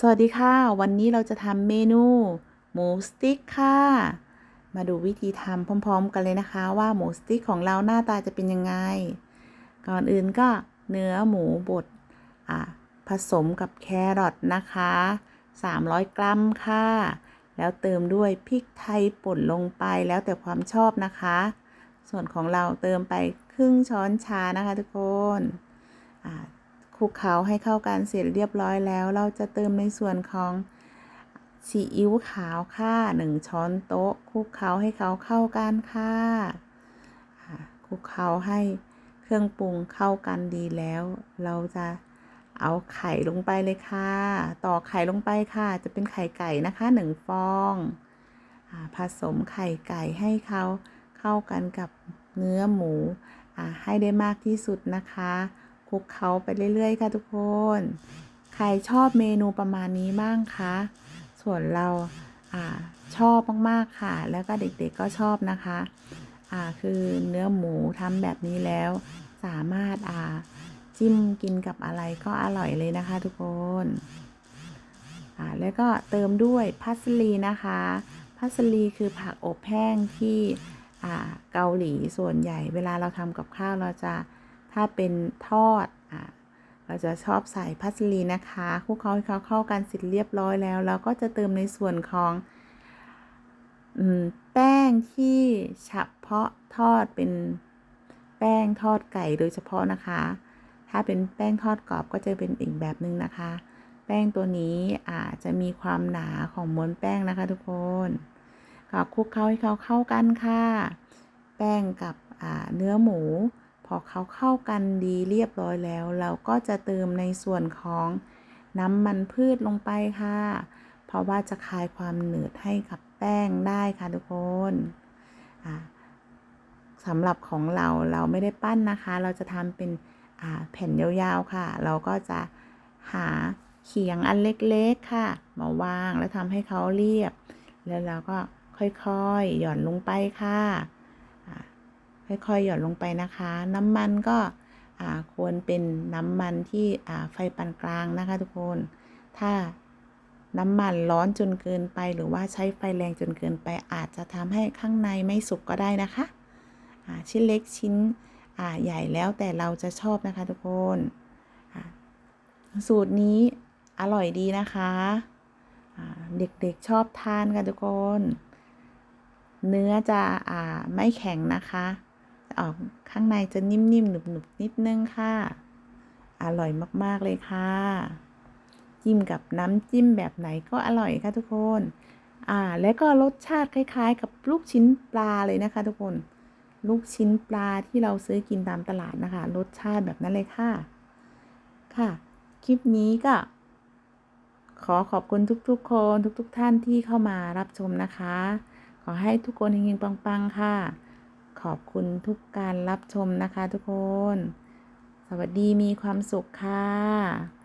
สวัสดีค่ะ วันนี้เราจะทำเมนูหมูสติ๊กค่ะ มาดูวิธีทำพร้อม ๆ กันเลยนะคะว่าหมูสติ๊กของเราหน้าตาจะเป็นยังไง ก่อนอื่นก็เนื้อหมูบดอะผสมกับแครอทนะคะ 300 กรัมค่ะ แล้วเติมด้วยพริกไทยป่นลงไปแล้วแต่ความชอบนะคะ ส่วนของเราเติมไปครึ่งช้อนชานะคะทุกคน คลุกเคล้าให้เข้ากันเสร็จเรียบร้อยแล้ว เราจะเติมในส่วนของซีอิ๊วขาวค่ะหนึ่งช้อนโต๊ะคลุกเคล้าให้เขาเข้ากันค่ะคลุกเคล้าให้เครื่องปรุงเข้ากันดีแล้ว เราจะเอาไข่ลงไปเลยค่ะ ต่อไข่ลงไปค่ะ จะเป็นไข่ไก่นะคะหนึ่งฟองอผสมไข่ไก่ให้เขาเข้ากันกับเนื้อหมูให้ได้มากที่สุดนะคะ คลุกเคล้าไปเรื่อย ๆ ค่ะทุกคน ใครชอบเมนูประมาณนี้บ้างคะ ส่วนเราอ่าชอบมากๆค่ะ แล้วก็เด็กๆก็ชอบนะคะอ่าคือเนื้อหมูทำแบบนี้แล้ว สามารถอ่าจิ้มกินกับอะไรก็อร่อยเลยนะคะทุกคนอ่าแล้วก็เติมด้วยพัสลีนะคะพัสลีคือผักอบแห้งที่อ่าเกาหลีส่วนใหญ่ เวลาเราทำกับข้าวเราจะ ถ้าเป็นทอดอ่าเราจะชอบใส่พัสลีนะคะคลุกเคล้าให้เขาเข้ากันเสร็จเรียบร้อยแล้ว เราก็จะเติมในส่วนของอแป้งที่เฉพาะทอดเป็นแป้งทอดไก่โดยเฉพาะนะคะ ถ้าเป็นแป้งทอดกรอบก็จะเป็นอีกแบบหนึ่งนะคะ แป้งตัวนี้อาจจะมีความหนาของม้วนแป้งนะคะทุกคนก็คลุกเคล้าให้เขาเข้ากันค่ะ แป้งกับเนื้อหมู พอเขาเข้ากันดีเรียบร้อยแล้ว เราก็จะเติมในส่วนของน้ำมันพืชลงไปค่ะ เพราะว่าจะคลายความหนืดให้กับแป้งได้ค่ะทุกคนสำหรับของเราเราไม่ได้ปั้นนะคะ เราจะทำเป็นแผ่นยาวๆค่ะ เราก็จะหาเขียงอันเล็กๆค่ะ มาวางแล้วทำให้เขาเรียบ แล้วเราก็ค่อยๆ หย่อนลงไปค่ะ ค่อยๆ หยอดลงไปนะคะ น้ำมันก็ควรเป็นน้ำมันที่ไฟปานกลางนะคะ ทุกคน ถ้าน้ำมันร้อนจนเกินไป หรือว่าใช้ไฟแรงจนเกินไป อาจจะทำให้ข้างในไม่สุกก็ได้นะคะชิ้นเล็กชิ้นใหญ่แล้วแต่เราจะชอบนะคะ ทุกคนสูตรนี้อร่อยดีนะคะเด็กๆชอบทานค่ะทุกคน เนื้อจะไม่แข็งนะคะ ออกข้างในจะนิ่มๆหนุบๆนิดนึงค่ะ อร่อยมากๆเลยค่ะ จิ้มกับน้ำจิ้มแบบไหนก็อร่อยค่ะทุกคน อ่า แล้วก็รสชาติคล้าย ๆ กับลูกชิ้นปลาเลยนะคะ ทุกคน ลูกชิ้นปลาที่เราซื้อกินตามตลาดนะคะ รสชาติแบบนั้นเลยค่ะ ค่ะ คลิปนี้ก็ขอขอบคุณทุกๆ คนทุกๆ ท่านที่เข้ามารับชมนะคะ ขอให้ทุกคนเฮงๆปังๆ ค่ะ ขอบคุณทุกการรับชมนะคะทุกคน สวัสดีมีความสุขค่ะ